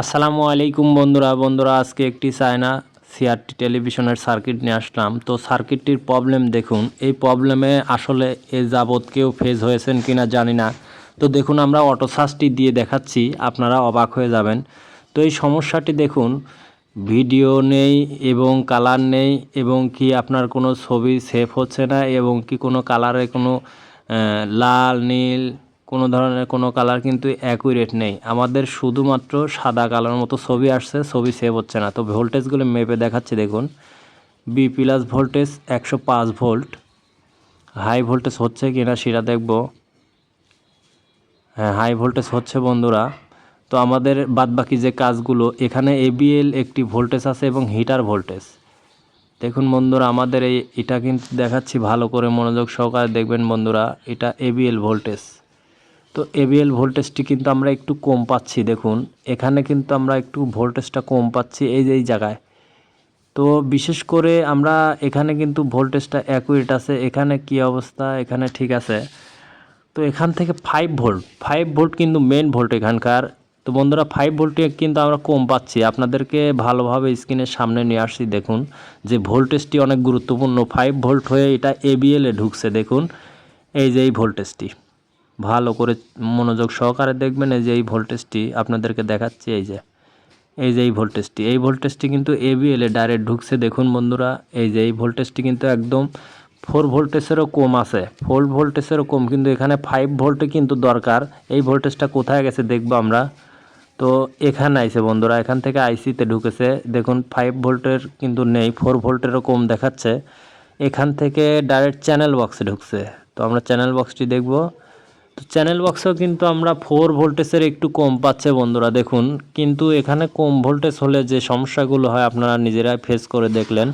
আসসালামু আলাইকুম বন্ধুরা। বন্ধুরা, আজকে একটি চায়না সিআরটি টেলিভিশনের সার্কিট নিয়ে আসলাম। তো সার্কিটটির প্রবলেম দেখুন। এই প্রবলেমে আসলে এ যাবৎ কেউ ফেজ হয়েছেন কিনা জানি না। তো দেখুন, আমরা অটো সার্চটি দিয়ে দেখাচ্ছি। আপনারা অবাক হয়ে যাবেন। তো এই সমস্যাটি দেখুন। ভিডিও নেই এবং কালার নেই এবং কি আপনার কোনো ছবি সেভ হচ্ছে না এবং কি কোনো কালারে কোনো লাল, নীল কোনো ধরনের কোনো কালার কিন্তু অ্যাকুরেট নেই। আমাদের শুধুমাত্র সাদা কালার মতো ছবি আসছে, ছবি সেভ হচ্ছে না। তো ভোল্টেজগুলো মেপে দেখাচ্ছে, দেখুন। বি প্লাস ভোল্টেজ একশো পাঁচ ভোল্ট হাই ভোল্টেজ হচ্ছে কি না সেটা দেখব। হ্যাঁ হাই ভোল্টেজ হচ্ছে বন্ধুরা। তো আমাদের বাদবাকি যে কাজগুলো, এখানে এবিএল একটি ভোল্টেজ আছে এবং হিটার ভোল্টেজ দেখুন বন্ধুরা, আমাদের এই, এটা কিন্তু দেখাচ্ছি ভালো করে মনোযোগ সহকারে দেখবেন বন্ধুরা, এটা এবিএল ভোল্টেজ তো এবিএল ভোল্টেজটি কিন্তু আমরা একটু কম পাচ্ছি, দেখুন। এখানে কিন্তু আমরা একটু ভোল্টেজটা কম পাচ্ছি এই যে এই জায়গায়। তো বিশেষ করে আমরা এখানে কিন্তু ভোল্টেজটা অ্যাকুরেট আছে। এখানে কি অবস্থা? এখানে ঠিক আছে। তো এখান থেকে ফাইভ ভোল্ট ফাইভ ভোল্ট কিন্তু মেন ভোল্ট এখানকার। তো বন্ধুরা ফাইভ ভোল্টে কিন্তু আমরা কম পাচ্ছি। আপনাদেরকে ভালোভাবে স্ক্রিনের সামনে নিয়ে আসছি, দেখুন। যে ভোল্টেজটি অনেক গুরুত্বপূর্ণ। ফাইভ ভোল্ট হয়ে এটা এবিএলে ঢুকছে, দেখুন। এই যে এই ভোল্টেজটি ভালো করে মনোযোগ সহকারে দেখবেন, এই যে এই ভোল্টেজটি আপনাদেরকে দেখাচ্ছি, এই যে এই যে এই ভোল্টেজটি এই ভোল্টেজটি কিন্তু এবিএল ডাইরেক্ট ঢুকছে। দেখুন বন্ধুরা, এই যে এই ভোল্টেজটি কিন্তু একদম ফোর ভোল্টেজেরও কম আছে। ফোর ভোল্টেজেরও কম, কিন্তু এখানে ফাইভ ভোল্টে কিন্তু দরকার। এই ভোল্টেজটা কোথায় গেছে দেখব আমরা? তো এখানে আইছে বন্ধুরা, এখান থেকে আইসিতে ঢুকেছে। দেখুন ফাইভ ভোল্টের কিন্তু নেই ফোর ভোল্টেরও কম দেখাচ্ছে। এখান থেকে ডাইরেক্ট চ্যানেল বক্সে ঢুকছে। তো আমরা চ্যানেল বক্সটি দেখব। তো চ্যানেল বক্সেও কিন্তু আমরা ফোর ভোল্টেজের একটু কম পাচ্ছে বন্ধুরা, দেখুন। কিন্তু এখানে কম ভোল্টেজ হলে যে সমস্যাগুলো হয় আপনারা নিজেরাই ফেস করে দেখলেন।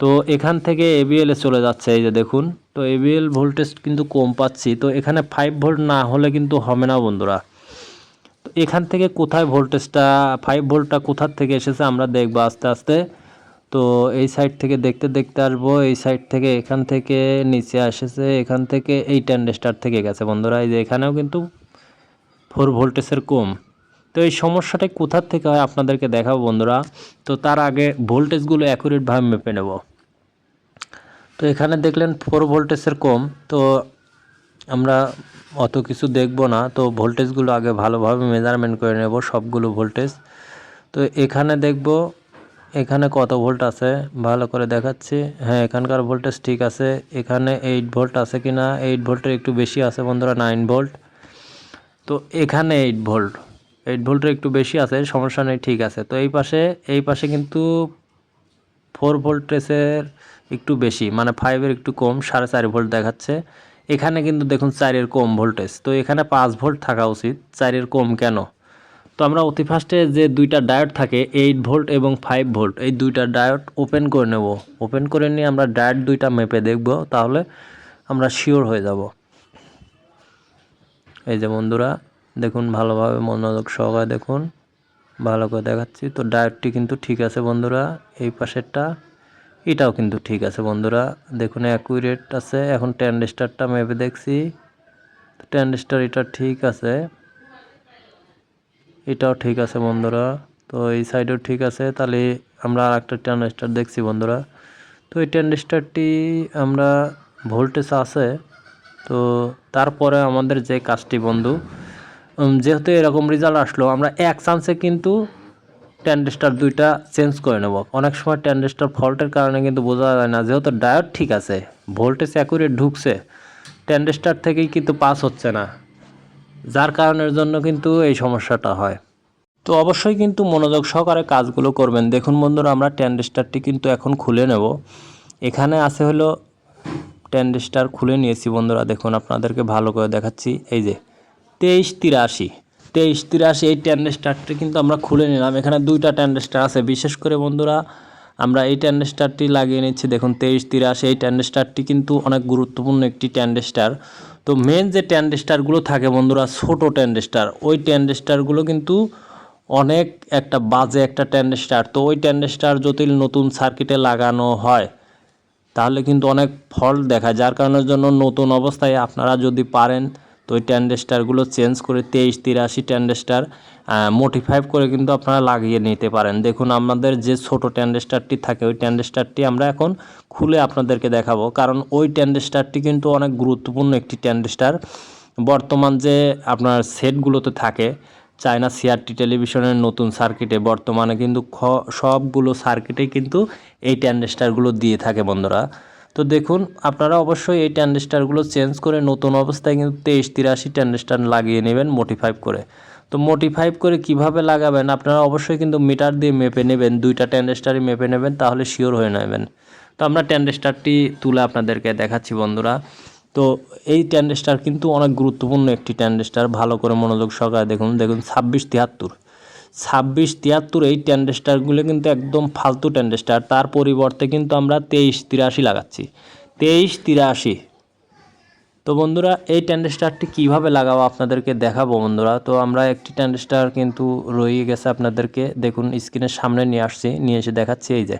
তো এখান থেকে এবিএল চলে যাচ্ছে, এই যে দেখুন। তো এবিএল ভোল্টেজ কিন্তু কম পাচ্ছি। তো এখানে ফাইভ ভোল্ট না হলে কিন্তু হবে না বন্ধুরা। তো এখান থেকে কোথায় ভোল্টেজটা ফাইভ ভোল্টটা কোথার থেকে এসেছে আমরা দেখব আস্তে আস্তে। তো এই সাইড থেকে দেখতে দেখতে আসব। এই সাইড থেকে এখান থেকে নিচে এসেছে এখান থেকে এই ট্যান্ডেস্টার থেকে গেছে। বন্ধুরা, এই যে এখানেও কিন্তু ফোর ভোল্টেজের কম। তো এই সমস্যাটা কোথার থেকে হয় আপনাদেরকে দেখাবো বন্ধুরা। তো তার আগে ভোল্টেজগুলো অ্যাকুরেটভাবে মেপে নেব। তো এখানে দেখলেন ফোর ভোল্টেজের কম। তো আমরা অত কিছু দেখব না। তো ভোল্টেজগুলো আগে ভালোভাবে মেজারমেন্ট করে নেব, সবগুলো ভোল্টেজ তো এখানে দেখব এখানে কত ভোল্ট আছে? ভালো করে দেখাচ্ছি। হ্যাঁ এখানকার ভোল্টেজ ঠিক আছে। এখানে এইট ভোল্ট আছে কি না এইট ভোল্টের একটু বেশি আছে বন্ধুরা নাইন ভোল্ট। তো এখানে এইট ভোল্ট। এইট ভোল্টের একটু বেশি আছে, সমস্যা নেই, ঠিক আছে। তো এই পাশে এই পাশে কিন্তু ফোর ভোল্টেজের একটু বেশি মানে ফাইভের একটু কম, সাড়ে চার ভোল্ট দেখাচ্ছে। এখানে কিন্তু দেখুন চারের কম ভোল্টেজ। তো এখানে পাঁচ ভোল্ট থাকা উচিত, চারের কম কেন? তো আমরা অতি ফার্স্টে যে দুইটা ডায়োড থাকে এইট ভোল্ট এবং ফাইভ ভোল্ট এই দুইটা ডায়োড ওপেন করে নেব। ওপেন করে নিয়ে আমরা ডায়োড দুইটা মেপে দেখব, তাহলে আমরা শিওর হয়ে যাব। এই যে বন্ধুরা, দেখুন ভালোভাবে মনোযোগ সহকারে দেখুন, ভালো করে দেখাচ্ছি। তো ডায়োডটি কিন্তু ঠিক আছে বন্ধুরা, এই পাশেরটা, এটাও কিন্তু ঠিক আছে বন্ধুরা। দেখুন অ্যাকুরেট আছে, এখন ট্যান্ডেস্টারটা মেপে দেখছি। ট্যান্ডেস্টার এটা ঠিক আছে। এটাও ঠিক আছে বন্ধুরা। তো এই সাইডেও ঠিক আছে। তাহলে আমরা আর একটা ট্যান্ডেস্টার দেখছি বন্ধুরা। তো এই ট্যান্ডেস্টারটি আমরা ভোল্টেজ আছে। তো তারপরে আমাদের যে কাজটি বন্ধু যেহেতু এরকম রেজাল্ট আসলো, আমরা এক চান্সে কিন্তু ট্যান্ডেস্টার দুইটা চেঞ্জ করে নেব। অনেক সময় ট্যান্ডেস্টার ফল্টের কারণে কিন্তু বোঝা যায় না। যেহেতু ডায়োড ঠিক আছে ভোল্টেজ অ্যাকুরেট ঢুকছে ট্যান্ডেস্টার থেকেই কিন্তু পাস হচ্ছে না। যার কারণের জন্য কিন্তু এই সমস্যাটা হয়। তো অবশ্যই কিন্তু মনোযোগ সহকারে কাজগুলো করবেন। দেখুন বন্ধুরা, আমরা ট্যান্ডেস্টারটি কিন্তু এখন খুলে নেব। এখানে আছে হলো ট্যান্ডেস্টার খুলে নিয়েছি বন্ধুরা। দেখুন, আপনাদেরকে ভালো করে দেখাচ্ছি। এই যে, তেইশ তিরাশি। তেইশ তিরাশি, এই ট্যান্ডেস্টারটি কিন্তু আমরা খুলে নিলাম। এখানে দুইটা ট্যান্ডেস্টার আছে। বিশেষ করে বন্ধুরা, আমরা এই ট্যান্ডেস্টারটি লাগিয়ে নিচ্ছি। দেখুন, তেইশ তিরাশি, এই ট্যান্ডেস্টারটি কিন্তু অনেক গুরুত্বপূর্ণ একটি ট্যান্ডেস্টার তো মেন যে ট্যান্ডেস্টারগুলো থাকে বন্ধুরা, ছোট ট্যান্ডেস্টার ওই ট্যান্ডেস্টারগুলো কিন্তু অনেক একটা বাজে একটা ট্যান্ডেস্টার তো ওই ট্যান্ডেস্টার যদি নতুন সার্কিটে লাগানো হয়, তাহলে কিন্তু অনেক ফল্ট দেখা যার কারণের জন্য নতুন অবস্থায় আপনারা যদি পারেন তো ওই ট্যান্ডেস্টারগুলো চেঞ্জ করে তেইশ, তিরাশি ট্যান্ডেস্টার মোটিফাইভ করে কিন্তু আপনারা লাগিয়ে নিতে পারেন। দেখুন, আমাদের যে ছোট ট্যান্ডেস্টারটি থাকে, ওই ট্যান্ডেস্টারটি আমরা এখন খুলে আপনাদেরকে দেখাবো। কারণ ওই ট্যান্ডেস্টারটি কিন্তু অনেক গুরুত্বপূর্ণ একটি ট্যান্ডেস্টার। বর্তমান যে আপনার সেটগুলোতে থাকে, চায়না সিআরটি টেলিভিশনের নতুন সার্কিটে, বর্তমানে কিন্তু সবগুলো সার্কিটে কিন্তু এই ট্যান্ডেস্টারগুলো দিয়ে থাকে বন্ধুরা। তো দেখুন, আপনারা অবশ্যই এই ট্যান্ডেস্টারগুলো চেঞ্জ করে নতুন অবস্থায় কিন্তু তেইশ, তিরাশি ট্যান্ডেস্টার লাগিয়ে নেবেন মোটিফাইভ করে। তো মোটিফাইভ করে কীভাবে লাগাবেন, আপনারা অবশ্যই কিন্তু মিটার দিয়ে মেপে নেবেন, দুইটা ট্যান্ডেস্টারই মেপে নেবেন, তাহলে শিওর হয়ে নেবেন। তো আমরা ট্যান্ডেস্টারটি তুলে আপনাদেরকে দেখাচ্ছি বন্ধুরা। তো এই ট্যান্ডেস্টার কিন্তু অনেক গুরুত্বপূর্ণ একটি ট্যান্ডেস্টার ভালো করে মনোযোগ সহকারে দেখুন দেখুন ছাব্বিশ, তিয়াত্তর। ছাব্বিশ, তিয়াত্তর এই ট্যান্ডেস্টারগুলো কিন্তু একদম ফালতু ট্যান্ডেস্টার তার পরিবর্তে কিন্তু আমরা তেইশ, তিরাশি লাগাচ্ছি। তেইশ, তিরাশি। তো বন্ধুরা, এই ট্যান্ডেস্টারটি কীভাবে লাগাবো আপনাদেরকে দেখাবো বন্ধুরা? তো আমরা একটি ট্যান্ডেস্টার কিন্তু রয়ে গেছে আপনাদেরকে। দেখুন স্ক্রিনের সামনে নিয়ে আসছি, নিয়ে এসে দেখাচ্ছি এই যে।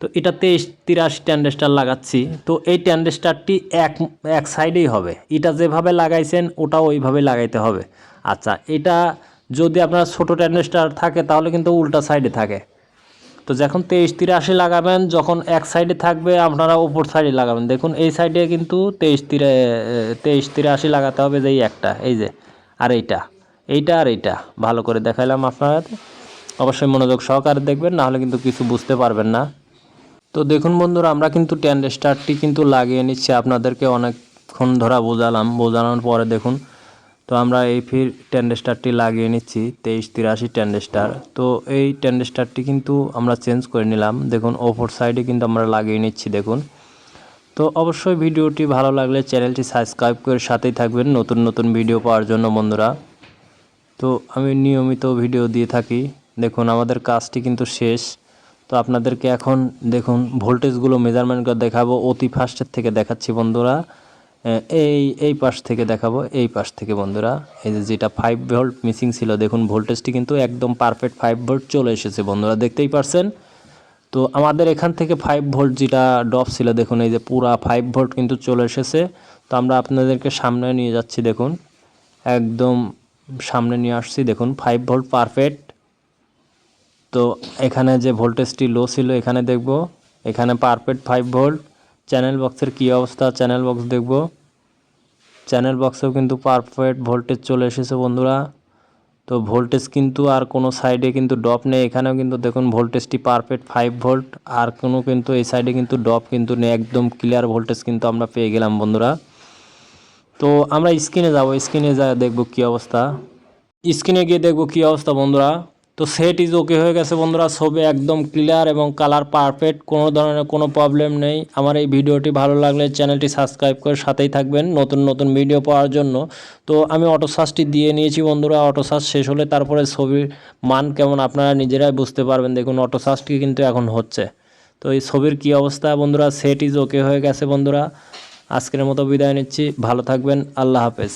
তো এটা তেইশ, তিরাশি ট্যান্ডেস্টার লাগাচ্ছি। তো এই ট্যান্ডেস্টারটি এক এক সাইডেই হবে। এটা যেভাবে লাগাইছেন, ওটাও ওইভাবে লাগাইতে হবে। আচ্ছা এটা যদি আপনার ছোটো ট্যান্ডেস্টার থাকে, তাহলে কিন্তু উল্টা সাইডে থাকে। তো যখন তেইশ তিরাশি লাগাবেন, যখন এক সাইডে থাকবে, আপনারা উপর সাইডে লাগাবেন। দেখুন, এই সাইডে কিন্তু তেইশ তিরা তেইশ তিরাশি লাগাতে হবে যে এই একটা, এই যে, আর এইটা এইটা আর এইটা। ভালো করে দেখাইলাম আপনারা অবশ্যই মনোযোগ সহকারে দেখবেন নাহলে কিন্তু কিছু বুঝতে পারবেন না। তো দেখুন বন্ধুরা, আমরা কিন্তু ট্যান্ডেস্টারটি কিন্তু লাগিয়ে নিচ্ছি। আপনাদেরকে অনেকক্ষণ ধরা বোঝালাম, বোঝানোর পরে দেখুন তো আমরা এই ফির ট্যান্ডেস্টারটি লাগিয়ে নিচ্ছি, তেইশ, তিরাশি ট্যান্ডেস্টার তো এই ট্যান্ডেস্টারটি কিন্তু আমরা চেঞ্জ করে নিলাম। দেখুন, ওপর সাইডে কিন্তু আমরা লাগিয়ে নিচ্ছি, দেখুন। তো অবশ্যই ভিডিওটি ভালো লাগলে চ্যানেলটি সাবস্ক্রাইব করে সাথেই থাকবেন নতুন নতুন ভিডিও পাওয়ার জন্য, বন্ধুরা। তো আমি নিয়মিত ভিডিও দিয়ে থাকি। দেখুন, আমাদের কাজটি কিন্তু শেষ। তো আপনাদেরকে এখন দেখুন ভোল্টেজগুলো মেজারমেন্ট করে দেখাবো। অতি ফাস্টের থেকে দেখাচ্ছি, বন্ধুরা। এই এই পাশ থেকে দেখাবো, এই পাশ থেকে বন্ধুরা। এই যে যেটা ফাইভ ভোল্ট মিসিং ছিল, দেখুন ভোল্টেজটি কিন্তু একদম পারফেক্ট ফাইভ ভোল্ট চলে এসেছে বন্ধুরা, দেখতেই পারছেন? তো আমাদের এখান থেকে ফাইভ ভোল্ট যেটা ড্রপ ছিল, দেখুন এই যে পুরা ফাইভ ভোল্ট কিন্তু চলে এসেছে। তো আমরা আপনাদেরকে সামনে নিয়ে যাচ্ছি, দেখুন। একদম সামনে নিয়ে আসছি, দেখুন ফাইভ ভোল্ট পারফেক্ট তো এখানে যে ভোল্টেজটি লো ছিল, এখানে দেখব। এখানে পারফেক্ট ফাইভ ভোল্ট চ্যানেল বক্সের কী অবস্থা? চ্যানেল বক্স দেখব। চ্যানেল বক্সেও কিন্তু পারফেক্ট ভোল্টেজ চলে এসেছে বন্ধুরা। তো ভোল্টেজ কিন্তু আর কোনো সাইডে কিন্তু ড্রপ নেই। এখানেও কিন্তু দেখুন ভোল্টেজটি পারফেক্ট ফাইভ ভোল্ট আর কোনো কিন্তু এই সাইডে কিন্তু ড্রপ কিন্তু নেই। একদম ক্লিয়ার ভোল্টেজ কিন্তু আমরা পেয়ে গেলাম বন্ধুরা। তো আমরা স্ক্রিনে যাব। স্ক্রিনে যা দেখব কি অবস্থা। স্ক্রিনে গিয়ে দেখব কি অবস্থা বন্ধুরা। তো সেট ইজ ওকে হয়ে গেছে বন্ধুরা। ছবি একদম ক্লিয়ার এবং কালার পারফেক্ট কোনো ধরনের কোনো প্রবলেম নেই। আমার এই ভিডিওটি ভালো লাগলে চ্যানেলটি সাবস্ক্রাইব করে সাথেই থাকবেন নতুন নতুন ভিডিও পাওয়ার জন্য। তো আমি অটো সার্চটি দিয়ে নিয়েছি বন্ধুরা। অটো সার্চ শেষ হলে তারপরে ছবির মান কেমন আপনারা নিজেরাই বুঝতে পারবেন। দেখুন অটো সার্চটি কিন্তু এখন হচ্ছে। তো এই ছবির কি অবস্থা বন্ধুরা? সেট ইজ ওকে হয়ে গেছে বন্ধুরা। আজকের মতো বিদায় নিচ্ছি। ভালো থাকবেন। আল্লাহ হাফেজ।